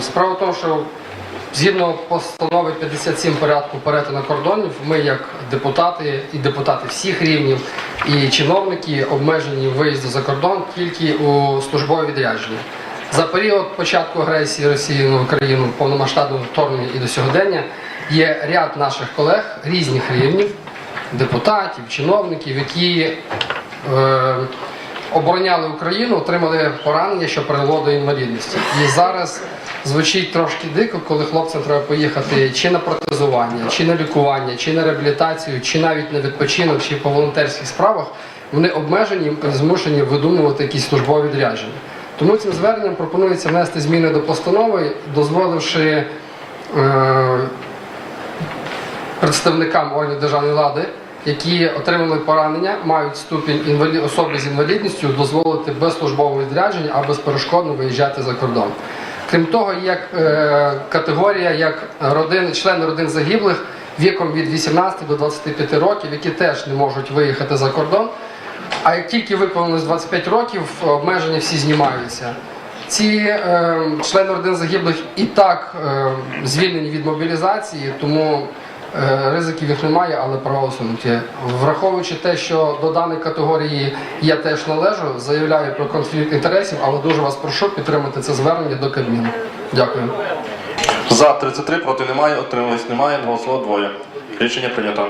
Справа в тому, що згідно постанови 57 порядку перетину кордонів, ми як депутати і депутати всіх рівнів і чиновники обмежені виїзду за кордон тільки у службові відрядження. За період початку агресії Росії на Україну повномасштабного вторгнення і до сьогодення є ряд наших колег різних рівнів, депутатів, чиновників, які е, обороняли Україну, отримали поранення, що привело до інвалідності. І зараз звучить трошки дико, коли хлопцям треба поїхати чи на протезування, чи на лікування, чи на реабілітацію, чи навіть на відпочинок, чи по волонтерських справах. Вони обмежені і змушені видумувати якісь службові відрядження. Тому цим зверненням пропонується внести зміни до постанови, дозволивши е, представникам органів державної влади, які отримали поранення, мають ступінь інвалі... особи з інвалідністю, дозволити без службового відрядження або безперешкодно виїжджати за кордон. Крім того, є е, категорія як родини, члени родин загиблих віком від 18 до 25 років, які теж не можуть виїхати за кордон. А як тільки виповнилось 25 років, обмеження всі знімаються. Ці е, члени родин загиблих і так е, звільнені від мобілізації, тому ризиків їх немає, але права усунуті. Враховуючи те, що до даної категорії я теж належу, заявляю про конфлікт інтересів, але дуже вас прошу підтримати це звернення до Кабміну. Дякую. За 33, проти немає, отримались немає, голосувало двоє. Рішення прийнято.